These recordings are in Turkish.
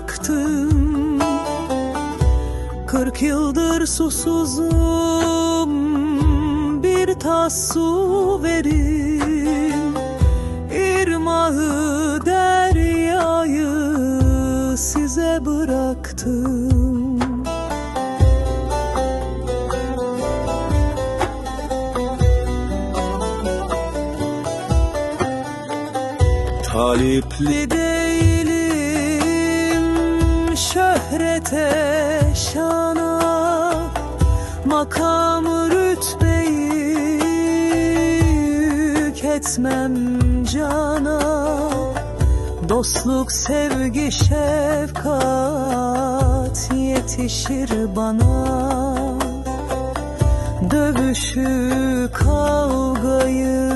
bıraktım Kırk yıldır susuzum Bir tas su verin. İrmağı deryayı size bıraktım. Talipli değilim şöhrete şana Makam rütbeyi yük etmem cana. Dostluk, sevgi, şefkat yetişir bana. Dövüşü, kavgayı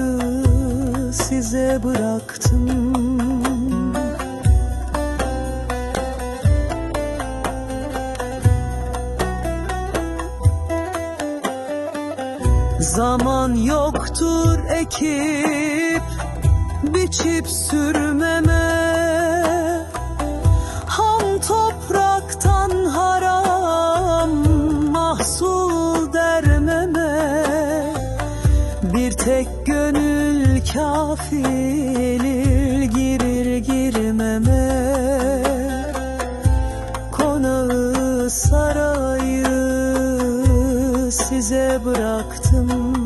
size bıraktım Zaman yoktur ekip biçip sürmeme. Ham topraktan haram mahsul dermeme. Bir tek gönül kafi size bıraktım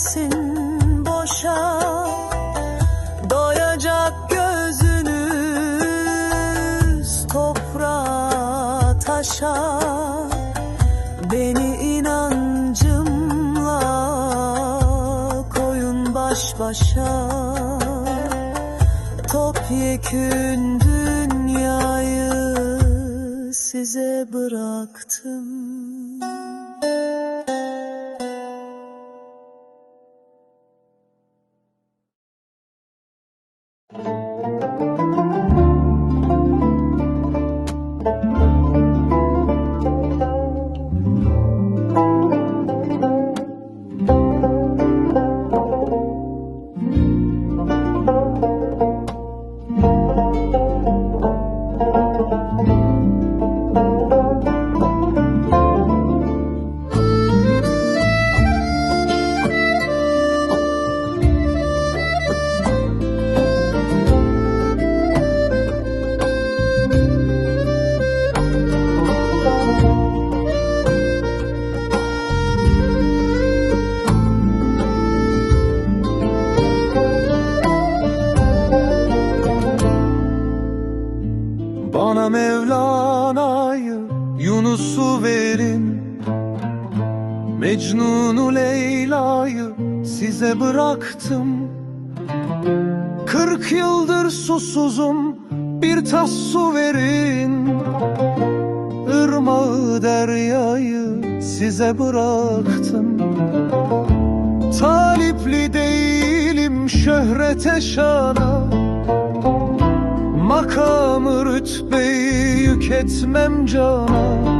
etmesin boşa Doyacak gözünüz toprağa taşa. Beni inancımla koyun baş başa. Topyekün dünyayı size bıraktım Verin Mecnun'u Leyla'yı size bıraktım. Kırk yıldır susuzum bir tas su verin. Irmağı deryayı size bıraktım. Talipli değilim şöhrete şana Makamı rütbeyi yük etmem cana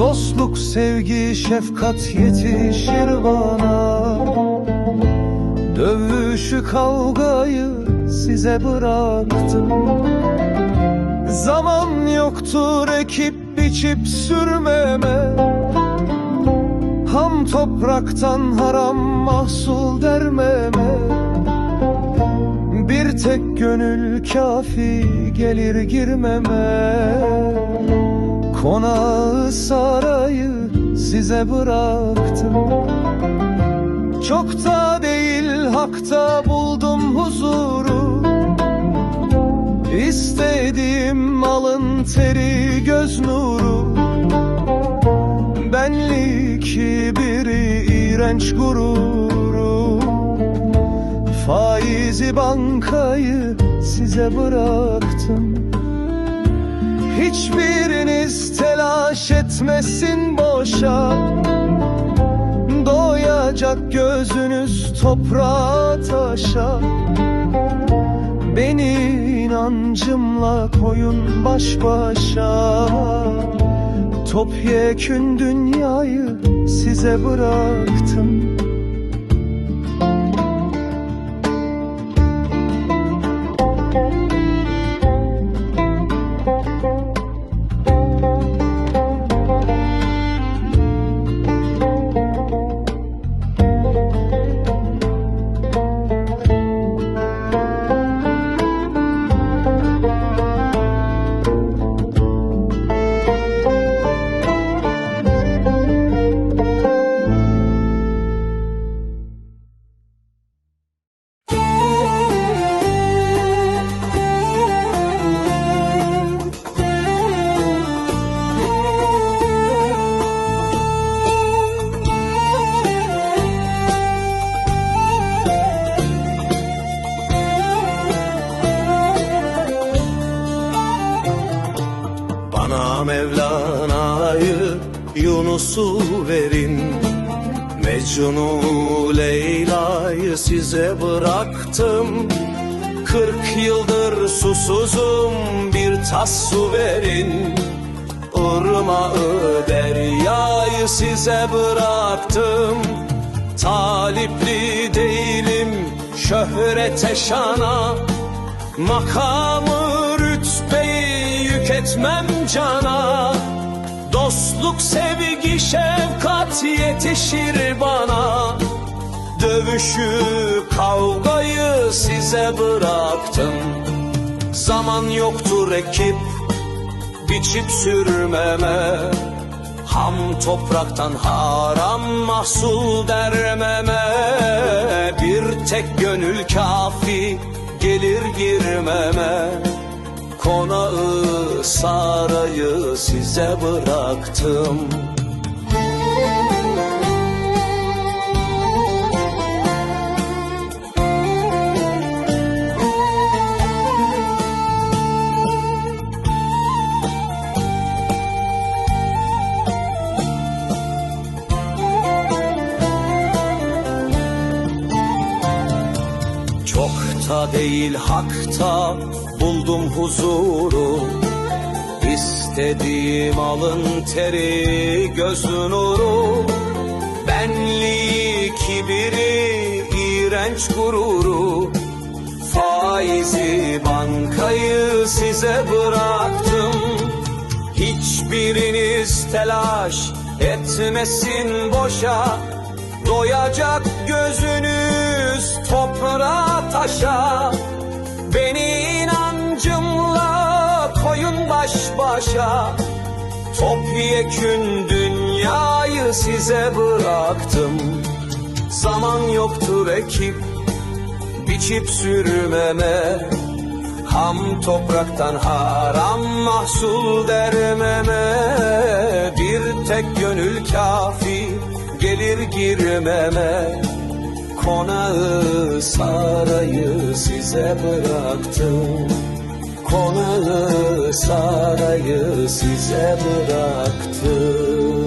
Dostluk, sevgi, şefkat yetişir bana. Dövüşü, kavgayı size bıraktım. Zaman yoktur ekip biçip sürmeme. Ham topraktan haram mahsul dermeme. Bir tek gönül kafi gelir girmeme Konağı sarayı size bıraktım. Çok da değil hakta buldum huzuru. İstediğim alın teri göz nuru. Benlik kibiri iğrenç gururu. Faizi bankayı size bıraktım. Hiçbiriniz telaş etmesin boşa. Doyacak gözünüz toprağa taşa. Beni inancımla koyun baş başa. Topyekün dünyayı size bıraktım verin. Mecnun'u Leyla'yı size bıraktım. Kırk yıldır susuzum bir tas su verin. Irmağı deryayı size bıraktım. Talipli değilim şöhrete şana Makamı rütbeyi yük etmem cana Dostluk sevgi şefkat yetişir bana. Dövüşü kavgayı size bıraktım. Zaman yoktur ekip biçip sürmeme. Ham topraktan haram mahsul dermeme. Bir tek gönül kafi gelir girmeme Konağı sarayı size bıraktım. Çok değil hakta buldum huzuru. İstediğim alın teri göz nuru Benliği kibiri iğrenç gururu. Faizi bankayı size bıraktım. Hiçbiriniz telaş etmesin boşa. Doyacak gözünüz toprağa taşa. Beni inancımla koyun baş başa. Topyekün dünyayı size bıraktım. Zaman yoktur ekip biçip sürmeme. Ham topraktan haram mahsul dermeme. Bir tek gönül kafi gelir girmeme. Konağı sarayı size bıraktım Konağı sarayı size bıraktım